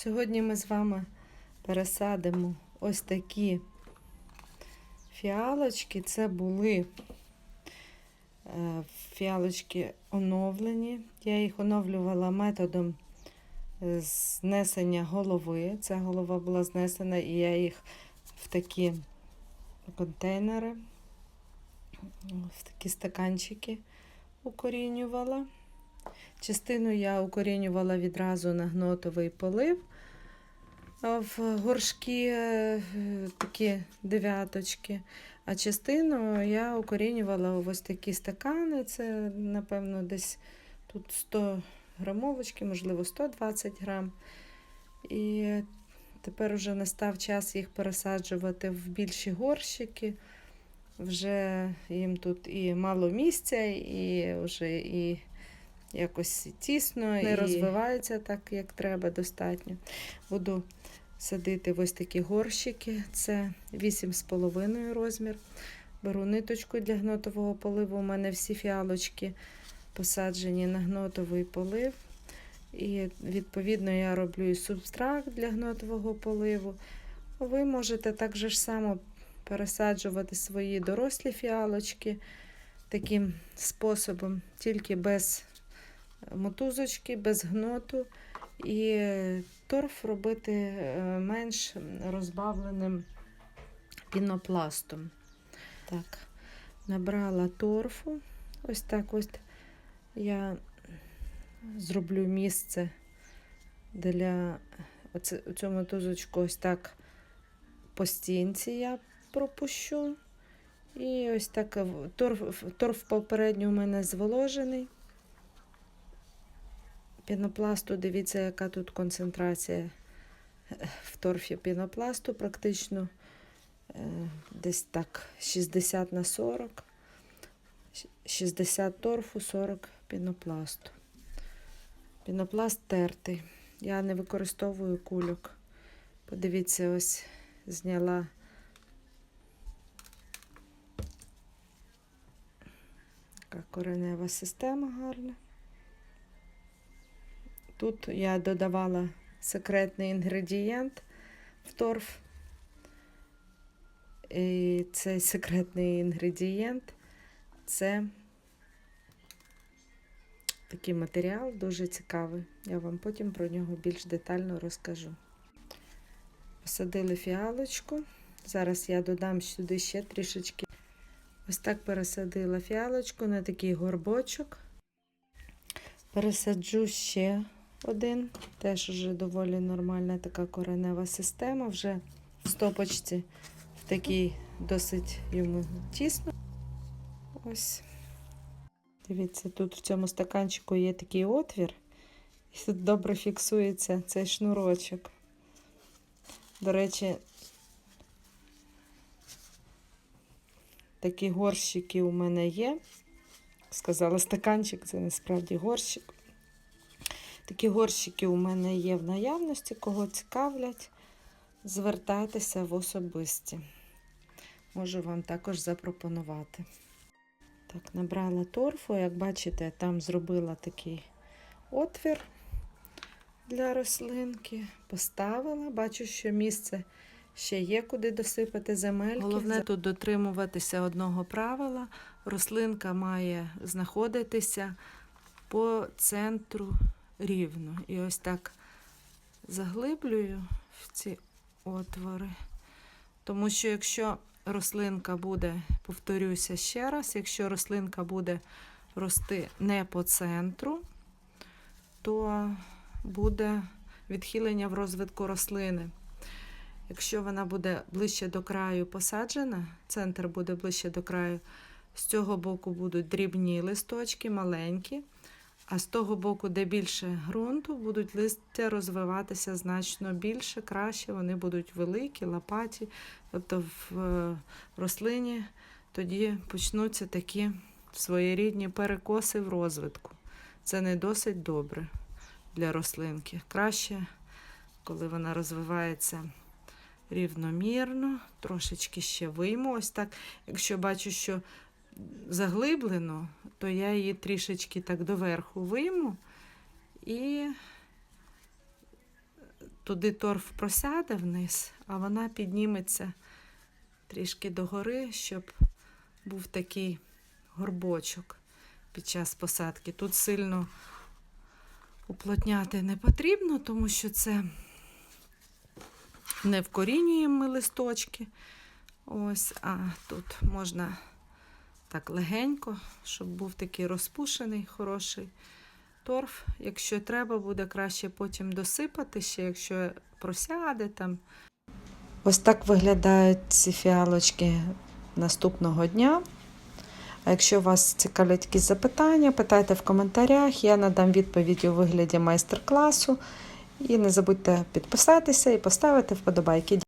Сьогодні ми з вами пересадимо ось такі фіалочки. Це були е, фіалочки оновлені. Я їх оновлювала методом знесення голови. Ця голова була знесена, і я їх в такі контейнери, в такі стаканчики укорінювала. Частину я укорінювала відразу на гнотовий полив в горшки е, такі дев'яточки. А частину я укорінювала в ось такі стакани. Це, напевно, десь тут 100 грамовочки, можливо, 120 грам. І тепер вже настав час їх пересаджувати в більші горщики. Вже їм тут і мало місця, і вже і якось тісно, не і- розвиваються так, як треба, достатньо. Буду садити в ось такі горщики. Це 8,5 розмір. Беру ниточку для гнотового поливу. У мене всі фіалочки посаджені на гнотовий полив. І відповідно я роблю і субстракт для гнотового поливу. Ви можете так же ж само пересаджувати свої дорослі фіалочки таким способом, тільки без мотузочки, без гноту. І торф робити е, менш розбавленим пінопластом. Так, набрала торфу. Ось так ось я зроблю місце для цю мотузочку ось так по стінці я пропущу. І ось так торф, торф попередньо у мене зволожений. Пінопласту, дивіться, яка тут концентрація е, в торфі пінопласту, практично е, десь так 60 на 40. 60 торфу, 40 пінопласту. Пінопласт тертий. Я не використовую кульок. Подивіться, ось зняла. Така коренева система гарна. Тут я додавала секретний інгредієнт в торф. І цей секретний інгредієнт це такий матеріал дуже цікавий. Я вам потім про нього більш детально розкажу. Посадили фіалочку. Зараз я додам сюди ще трішечки. Ось так пересадила фіалочку на такий горбочок. Пересаджу ще один. Теж вже доволі нормальна така коренева система. Вже в стопочці в такій досить йому тісно. Ось. Дивіться, тут в цьому стаканчику є такий отвір, і тут добре фіксується цей шнурочок. До речі, такі горщики у мене є. Сказала стаканчик, це насправді горщик. Такі горщики у мене є в наявності, кого цікавлять, звертайтеся в особисті. Можу вам також запропонувати. Так, набрала торфу, як бачите, там зробила такий отвір для рослинки, поставила. Бачу, що місце ще є, куди досипати земельки. Головне тут дотримуватися одного правила. Рослинка має знаходитися по центру рівно. І ось так заглиблюю в ці отвори. Тому що якщо рослинка буде, повторюся ще раз, якщо рослинка буде рости не по центру, то буде відхилення в розвитку рослини. Якщо вона буде ближче до краю посаджена, центр буде ближче до краю, з цього боку будуть дрібні листочки, маленькі, а з того боку, де більше ґрунту, будуть листя розвиватися значно більше, краще, вони будуть великі, лопаті. Тобто в е, рослині тоді почнуться такі своєрідні перекоси в розвитку. Це не досить добре для рослинки. Краще, коли вона розвивається рівномірно, трошечки ще вийму. Ось так. Якщо бачу, що заглиблено, то я її трішечки так доверху вийму і туди торф просяде вниз, а вона підніметься трішки догори, щоб був такий горбочок під час посадки. Тут сильно уплотняти не потрібно, тому що це не вкорінюємо ми листочки. Ось, а тут можна так легенько, щоб був такий розпушений, хороший торф. Якщо треба, буде краще потім досипати ще, якщо просяде там. Ось так виглядають ці фіалочки наступного дня. А якщо вас цікавлять якісь запитання, питайте в коментарях, я надам відповідь у вигляді майстер-класу. І не забудьте підписатися і поставити вподобайки.